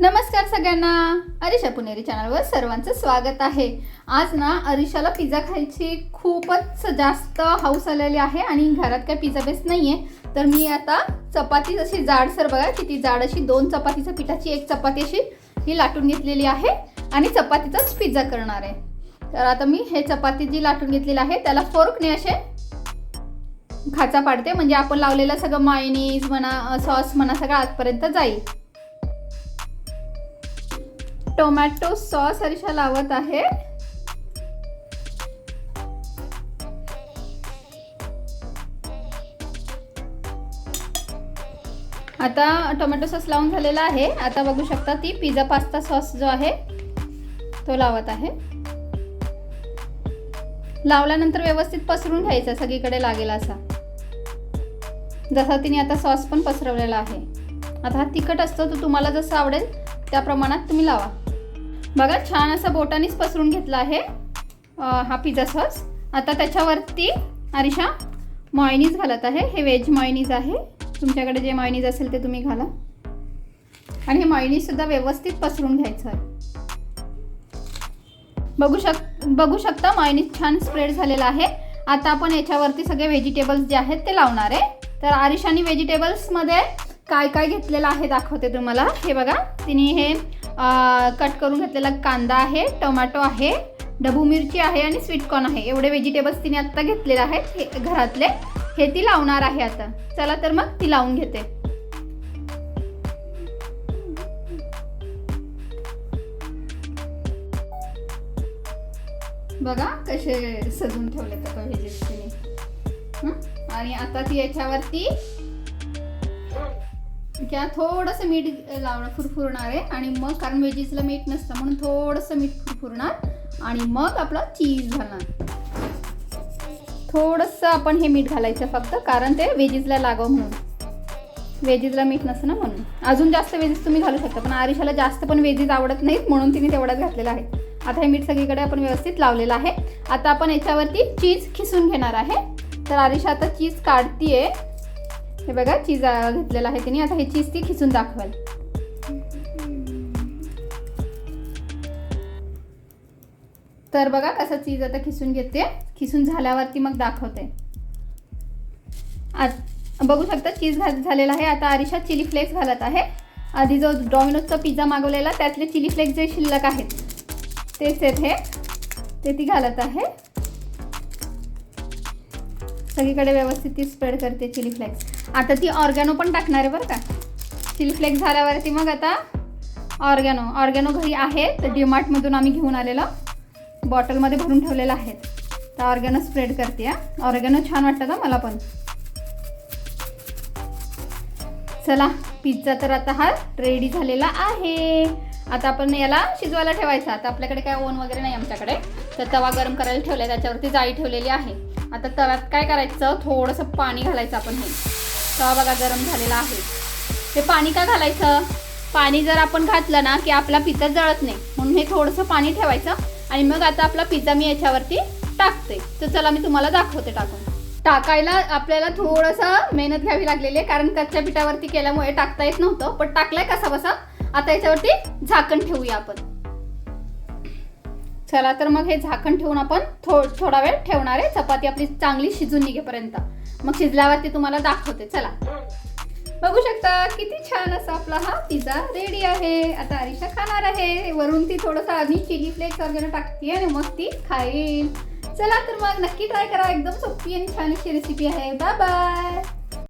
नमस्कार सगळ्यांना. अरिशा पुणेरी चॅनलवर सर्वांचं स्वागत आहे. आज ना अरिशाला पिझ्झा खायची खूपच जास्त हाऊस आलेली आहे आणि घरात काय पिझ्झा बेस नाही आहे तर मी आता चपाती जशी जाडसर बघा किती जाड अशी दोन चपातीच्या पिठाची एक चपाती अशी ही लाटून घेतलेली आहे आणि चपातीचाच पिझ्झा करणार आहे. तर आता मी हे चपाती जी लाटून घेतलेली आहे त्याला फोर्कने असे खाचा पाडते. म्हणजे आपण लावलेलं सगळं मायनीज म्हणा सॉस म्हणा सगळं आजपर्यंत जाईल. टोमॅटो सॉस अरिशा लावत आहे. आता टोमॅटो सॉस लावून झालेला आहे. आता बघू शकता ती पिझ्झा पास्ता सॉस जो आहे तो लावत आहे. लावल्यानंतर व्यवस्थित पसरून घ्यायचा सगळीकडे लागेल असा. जसा तिने आता सॉस पण पसरवलेला आहे. आता हा तिखट असतो तो तुम्हाला जसं आवडेल त्या प्रमाणात तुम्ही लावा. बघा छान असं बोटानेच पसरून घेतला आहे. हा पिझ्झा सॉस. आता त्याच्यावरती अरिशा मॉयनीज घालत आहे. हे व्हेज मॉयनीज आहे. तुमच्याकडे जे मॉयनीज असेल ते तुम्ही घाला. आणि हे मॉयनीज सुद्धा व्यवस्थित पसरून घ्यायचं आहे. बघू शक बघू शकता मॉयनीज छान स्प्रेड झालेला आहे. आता आपण याच्यावरती सगळे व्हेजिटेबल्स जे आहेत ते लावणार आहे. तर आरिशानी व्हेजिटेबल्समध्ये काय काय घेतलेलं आहे दाखवते तुम्हाला. हे बघा तिने हे कट करून घेतलेला कांदा आहे टोमॅटो आहे डबू मिरची आहे आणि स्वीटकॉर्न आहे. एवढे व्हेजिटेबल्स तिने आत्ता घेतलेले आहेत हे घरातले. हे ती लावणार आहे आता. चला तर मग ती लावून घेते. बघा कसे सजून ठेवले तर व्हेजेस तिने. आणि आता ती याच्यावरती किंवा थोडंसं मीठ लावणं फुरफुरणार आहे आणि मग कारण वेजीजला मीठ नसतं म्हणून थोडंसं मीठ फुरफुरणार आणि मग आपला चीज घालणार. थोडंसं आपण हे मीठ घालायचं फक्त कारण ते वेजीजला लागावं म्हणून. वेजीजला मीठ नसतं ना म्हणून. अजून जास्त वेजीज तुम्ही घालू शकता पण आरिशाला जास्त पण वेजीज आवडत नाहीत म्हणून तिने तेवढाच घातलेला आहे आता हे मीठ सगळीकडे आपण व्यवस्थित लावलेलं आहे. आता आपण याच्यावरती चीज खिसून घेणार आहे. तर आरिशा आता चीज काढतीये. हे बघा चीज घेतलेलं आहे तिने. आता हे चीज ती खिसून दाखवाल. तर बघा कसं चीज आता खिसून घेते. खिसून झाल्यावरती मग दाखवते. आत- बघू शकता चीज घात झालेला आहे. आता आरिशा चिली फ्लेक्स घालत आहे. आधी जो डॉमिनोजचा पिझ्झा मागवलेला त्यातले चिली फ्लेक्स जे शिल्लक आहेत तेच आहेत हे ते ती घालत आहे. सगळीकडे व्यवस्थित ती स्प्रेड करते चिली फ्लेक्स आता ती ऑर्गॅनो पण टाकणार आहे बरं का? चिली फ्लेक्स झाल्यावरती मग आता ऑर्गॅनो ऑर्गॅनो घरी आहे तर डीमार्टमधून आम्ही घेऊन आलेलं. बॉटलमध्ये भरून ठेवलेलं आहे. तर ऑर्गॅनो स्प्रेड करते हा. ऑर्गॅनो छान वाटतं का मला पण. चला पिझ्झा तर आता हा रेडी झालेला आहे. आता आपण याला शिजवायला ठेवायचा. आता आपल्याकडे काय ओन वगैरे नाही आमच्याकडे. तर तवा गरम करायला ठेवला आहे त्याच्यावरती जाळी ठेवलेली आहे. आता तव्यात काय करायचं? थोडंसं पाणी घालायचं आपण हे. तवा बघा गरम झालेला आहे. हे पाणी का घालायचं? पाणी जर आपण घातलं ना की आपला पिझ्झा जळत नाही म्हणून हे थोडंसं पाणी ठेवायचं. आणि मग आता आपला पिझ्झा मी याच्यावरती टाकते. तर चला मी तुम्हाला दाखवते टाकून. टाकायला आपल्याला थोडंसं मेहनत घ्यावी लागलेली आहे कारण कच्च्या पिठावरती केल्यामुळे टाकता येत नव्हतं. पण टाकलाय कसा बसा? आता याच्यावरती झाकण ठेवूया आपण. चला तर मग हे झाकण ठेवून आपण थो थोडा वेळ ठेवणार आहे. चपाती आपली चांगली शिजून निघेपर्यंत. मग शिजल्यावरती तुम्हाला दाखवते. चला. बघू शकता किती छान असा आपला हा पिझ्झा रेडी आहे. आता अरिशा खाणार आहे. वरून ती थोडंसं आधी चिली फ्लेक्स वगैरे टाकते आणि मग ती खाईल. चला तर मग नक्की ट्राय करा. एकदम सोपी आणि छान अशी रेसिपी आहे. Bye bye